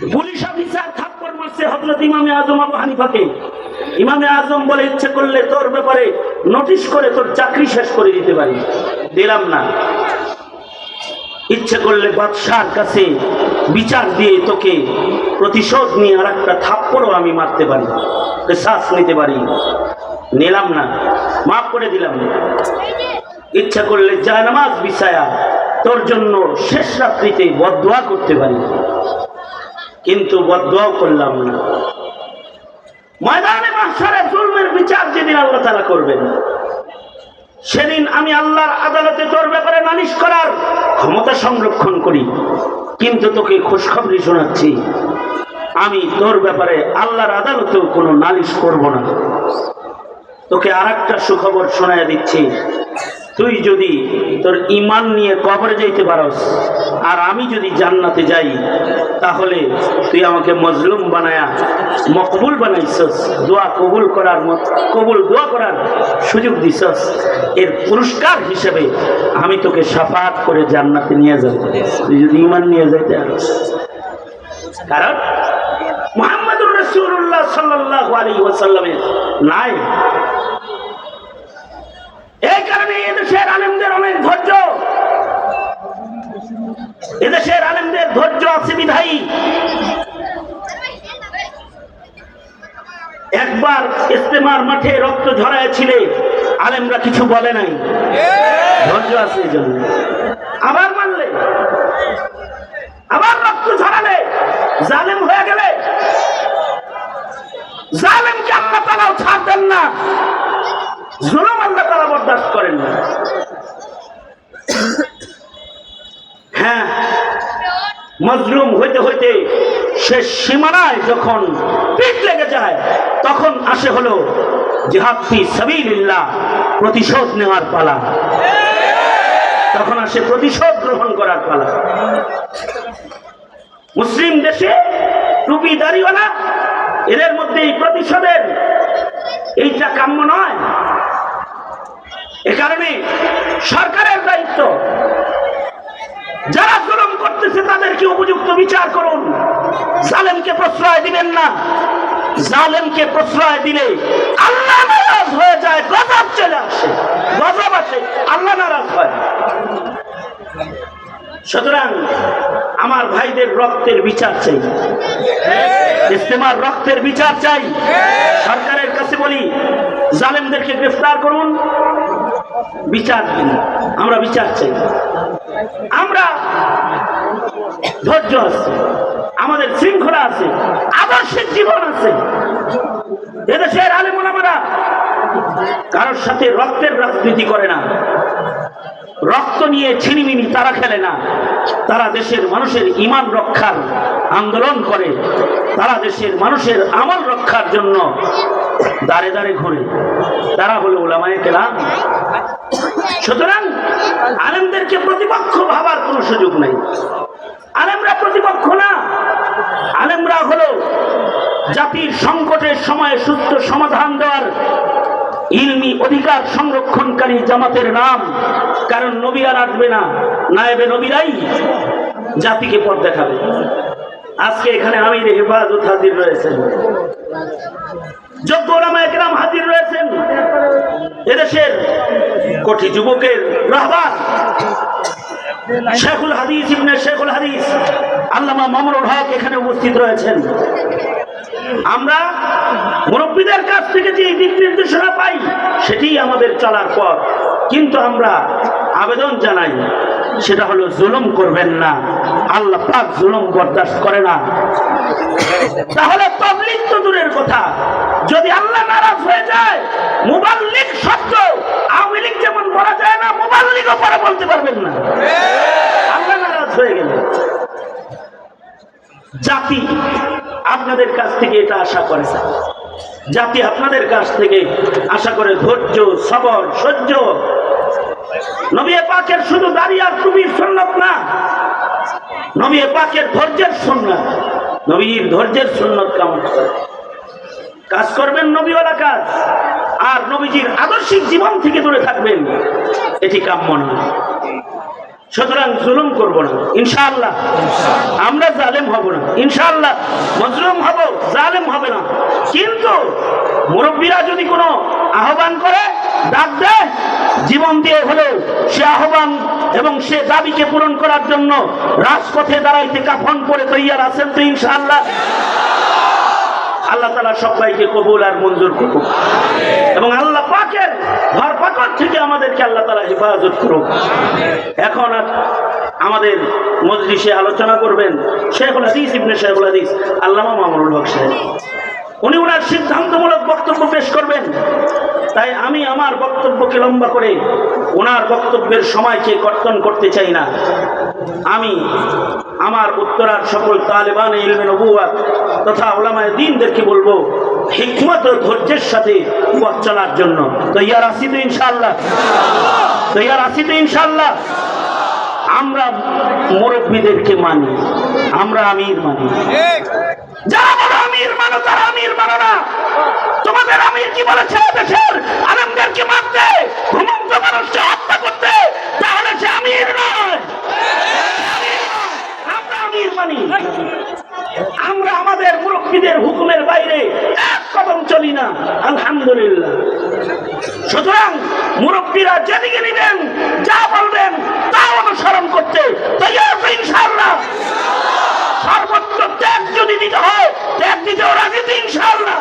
Police officer থাপ্পড় মারছে হজরত ইমামে আজম আবু হানিফাকে। ইমামে আজম বলে, ইচ্ছে করলে তোর ব্যাপারে নোটিশ করে তোর চাকরি শেষ করে দিতে পারি। দিলাম না। ইচ্ছে করলে বাদশার কাছে বিচার দিয়ে তোকে প্রতিশোধ নিয়ে আর একটা থাপ্পড়ও আমি মারতে পারি শ্বাস নিতে পারি। নিলাম না। মাফ করে দিলাম। ইচ্ছা করলে জায়নামাজ বিছায়া তোর জন্য শেষ রাত্রিতে বদোয়া করতে পারি। কিন্তু বদোয়াও করলাম না। ময়দানে মাসারে জুলমের বিচার যেদিন আল্লাহ তারা করবেন, সেদিন আমি আল্লাহর আদালতে তোর ব্যাপারে নালিশ করার ক্ষমতা সংরক্ষণ করি। কিন্তু তোকে খুশখবরি শোনাচ্ছি, আমি তোর ব্যাপারে আল্লাহর আদালতেও কোনো নালিশ করব না। তোকে আর একটা সুখবর শোনায় দিচ্ছি। তুই যদি তোর ইমান নিয়ে কবরে যাইতে পারস, আর আমি যদি জান্নাতে যাই, তাহলে তুই আমাকে মজলুম বানায়া, মকবুল বানাইছস, দোয়া কবুল করার মত, কবুল দোয়া করার সুযোগ দিছস। এর পুরস্কার হিসেবে আমি তোকে সাফাত করে জান্নাতে নিয়ে যাব। তুই যদি ইমান নিয়ে যাইতে পারস। কারণ মোহাম্মদুর রসুল্লাহ সাল্লাহ আলী ওয়াসাল্লামের নাই। এই কারণে এদেশের আলেমদের অনেক ধৈর্য। এদেশের আলেমদের ধৈর্য আছে বিধায়ী। একবার ইস্তেমার মাঠে রক্ত ঝরাইছিলে আলেমরা কিছু বলে নাই। ধৈর্য আছে আবার মানলে আবার রক্ত ঝরালে, জালেম হয়ে গেলে। জালেমকে আল্লাহ তালাও ছাড় দেন না। জুলুম আল্লাহ বরদাস্ত করেন না। হ্যাঁ মজলুম হইতে হইতে শেষ সীমানায় যখন পিঠ লেগে যায়, তখন আসে হলো জিহাদি সাবিল্লাহ প্রতিশোধ নেওয়ার পালা। তখন আসে প্রতিশোধ গ্রহণ করার পালা। মুসলিম দেশে টুপি দাড়িওয়ালা, এদের মধ্যে এই প্রতিশোধের এইটা কাম্য নয়। এ কারণে সরকারের দায়িত্ব। যারা জুলুম করতেছে, তাদেরকে উপযুক্ত বিচার করুন। জালেমকে প্রশ্রয় দিবেন না। জালেমকে প্রশ্রয় দিলে আল্লাহ নারাজ হয়ে যায়, গজব চলে আসে। গজব আসে, আল্লাহ নারাজ হয়। সুতরাং আমার ভাইদের রক্তের বিচার চাই। ইস্তেমার রক্তের বিচার চাই। সরকারের কাছে বলি, জালেমদেরকে গ্রেফতার করুন। বিচার দিন। আমরা বিচার চাই। আমরা ধৈর্য আছে। আমাদের শৃঙ্খলা আছে। আদর্শের জীবন আছে। এদেশের আলেমুলামারা কারোর সাথে রক্তের রাজনীতি করে না। রক্ত নিয়ে ছিনিমিনি তারা খেলে না। তারা দেশের মানুষের ইমান রক্ষার আন্দোলন করে। তারা দেশের মানুষের আমল রক্ষার জন্য দাঁড়ে দাঁড়ে ঘুরে। তারা হলো ওলামায় কেলাম সুতরাং আলেমদেরকে প্রতিপক্ষ ভাবার কোনো সুযোগ নাই। আলেমরা প্রতিপক্ষ না। আলেমরা হলো জাতির সংকটের সময়ে সুস্থ সমাধান দেওয়ার ইলমি অধিকার সংরক্ষণকারী জামাতের নাম। কারণ নবী আর আসবে না, নায়েবে নবীরাই জাতিকে পথ দেখাবে। আজকে এখানে আমির হেফাজত হাজির রয়েছেন। যোগ্য ওলামা একরাম হাজির রয়েছেন এদেশের কোটি যুবকের রাহবার শেখুল হাদিস ইবনে শেখুল হাদিস আল্লামা মামরুল হক এখানে উপস্থিত রয়েছেন। আমরা মুরব্বীদের কাছ থেকে যে দিক নির্দেশনা পাই সেটি আমাদের চলার পথ। কিন্তু আমরা আবেদন জানাই, সেটা হলো জুলুম করবেন না। আল্লাহ পাক জুলুম বরদাস্ত করে না। তাহলে তবলিক তো দূরের কথা। যদি আল্লাহ নারাজ হয়ে যায় মুবাল্লিক শব্দ আওয়ামী লীগ যেমন বলা যায় না মুবাল্লিকও পরে বলতে পারবেন না। আল্লাহ নারাজ হয়ে গেলে জাতি আপনাদের কাছ থেকে এটা আশা করে। জাতি আপনাদের কাছ থেকে আশা করে ধৈর্য, সবর, সহ্য নবী পাকের শুধু দাঁড়িয়ে আর টুপির সন্ন্যত না। নবী পাকের ধৈর্যের সন্ন্যত নবীর ধৈর্যের সন্ন্যত করে কাজ করবেন নবীওয়ালা কাজ। আর নবীজির আদর্শিক জীবন থেকে দূরে থাকবেন। এটি কাম্য নয়। সুতরাং জুলুম করব না। ইনশাআল্লাহ। আমরা জালেম হব না। ইনশাআল্লাহ। মজলুম হব, জালেম হবে না। কিন্তু মুরব্বীরা যদি কোনো আহ্বান করে, ডাক দেয়, জীবন দিয়ে হলেও সে আহ্বান এবং সে দাবিকে পূরণ করার জন্য রাজপথে দাঁড়াইতে কাফন করে তৈয়ার আছেন তো ইনশাআল্লাহ? আল্লাহ তালা সবাইকে কবুল আর মঞ্জুর করুক। এবং আল্লাহ পাকের ঘর পাকর থেকে আমাদেরকে আল্লাহ তালা হেফাজত করুক। এখন আর আমাদের মজলিসে আলোচনা করবেন শেখুল হাদিস ইবনে শেখুল হাদিস, আল্লামা মামুনুল হক সাহেব। উনি ওনার সিদ্ধান্তমূলক বক্তব্য পেশ করবেন। তাই আমি আমার বক্তব্যকে লম্বা করে ওনার বক্তব্যের সময়কে কর্তন করতে চাই না। আমি আমার উত্তরার সকল তালেবান ইলমে নবুয়াত তথা ওলামায় দিনদেরকে বলব, হিকমত ও ধৈর্যের সাথে পথ চলার জন্য। তো ইয়ার আসি তো ইনশাল্লাহ তো ইয়ার আসি তো ইনশাল্লাহ আমরা মুরব্বীদেরকে মানি, আমরা আমির মানি। জানো না তোমাদের আমি কি বলেছে দেশের আলমদেরকে মারতে, ঘুমন্ত মানুষকে হত্যা করতে, তাহলে সে আমরা আমির আমরা আমাদের মুরব্বীদের হুকুমের বাইরে এক কদম চলি না। আলহামদুলিল্লাহ। সুতরাং মুরব্বীরা যেদিকে নেবেন, যা বলবেন, তা অনুসরণ করতে তাই ইনশাল্লাহ যদি দিতে হয় এক দিতে ওরা দিতে ইনশাল্লাহ